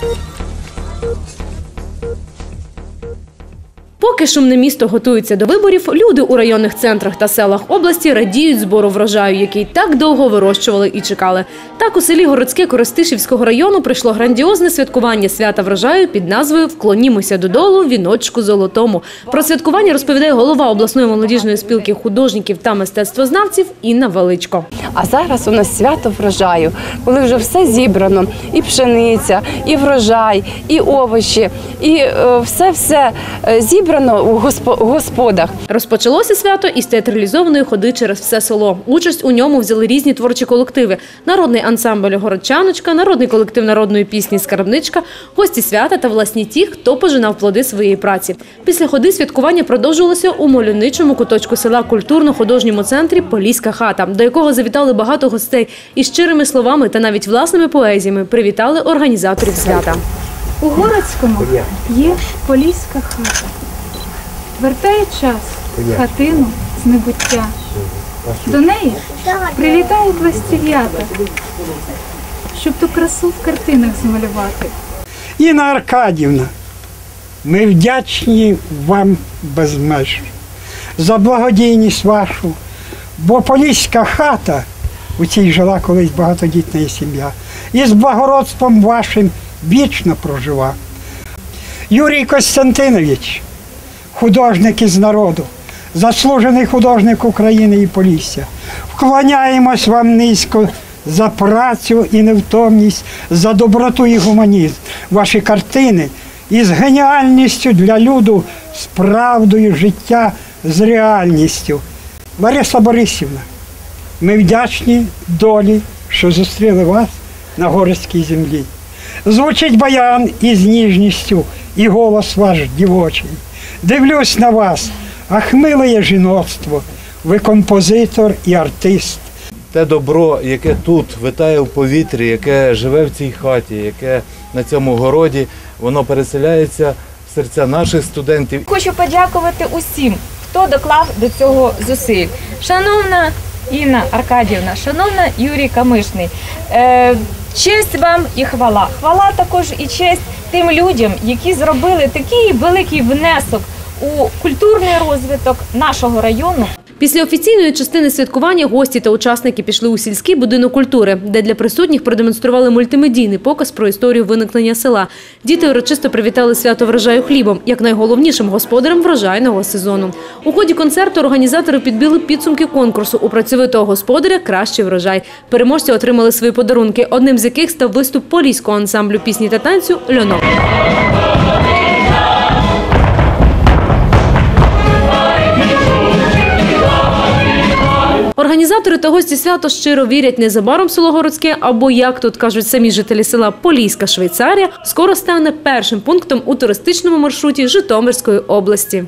Thank you. Поки шумне місто готується до виборів, люди у районних центрах та селах області радіють збору врожаю, який так довго вирощували і чекали. Так у селі Городське Коростишівського району прийшло грандіозне святкування свята врожаю під назвою Вклонімося додолу віночку золотому. Про святкування розповідає голова обласної молодіжної спілки художників та мистецтвознавців Інна Величко. А зараз у нас свято врожаю, коли вже все зібрано: і пшениця, і врожай, і овочі, і все все зібрано госпо- у господах. Розпочалося свято із театралізованої ходи через все село. Участь у ньому взяли різні творчі колективи: народний ансамбль Городчаночка, народний колектив народної пісні Скарбничка, гості свята та власні ті, хто пожинав плоди своєї праці. Після ходи святкування продовжувалося у мальовничому куточку села культурно-художньому центрі Поліська хата, до якого завітали багато гостей і щирими словами та навіть власними поезіями привітали організаторів свята. У Городському є поліська хата. Вертає час хатину з небуття. До неї прилітають ластів'ята, щоб ту красу в картинах змалювати. Інна Аркадівна, ми вдячні вам безмеж за благодійність вашу, бо поліська хата, у цій жила колись багатодітна сім'я, і з благородством вашим вічно прожива. Юрій Костянтинович, художник із народу, заслужений художник України і Полісся. Вклоняємось вам низько за працю і невтомність, за доброту і гуманізм. Ваші картини із геніальністю для люду, з правдою життя, з реальністю. Лариса Борисівна, ми вдячні долі, що зустріли вас на городській землі. Звучить баян із ніжністю і голос ваш дівочий. Дивлюсь на вас, а хмилеє жіноцтво, ви композитор і артист. те добро, яке тут витає в повітрі, яке живе в цій хаті, яке на цьому городі, воно переселяється в серця наших студентів. Хочу подякувати усім, хто доклав до цього зусиль. Шановна Інна Аркадівна, шановна Юрій Камишний, е, честь вам і хвала. Хвала також і честь тим людям, які зробили такий великий внесок у культурний розвиток нашого району. Після офіційної частини святкування гості та учасники пішли у сільський будинок культури, де для присутніх продемонстрували мультимедійний показ про історію виникнення села. Діти урочисто привітали свято врожаю хлібом, як найголовнішим господарем врожайного сезону. У ході концерту організатори підбили підсумки конкурсу у працьовитого господаря Кращий врожай. Переможці отримали свої подарунки, одним з яких став виступ поліського ансамблю пісні та танцю Льоно. Організатори та гості свято щиро вірять, незабаром село Городське, або як тут кажуть самі жителі села Поліська Швейцарія, скоро стане першим пунктом у туристичному маршруті Житомирської області.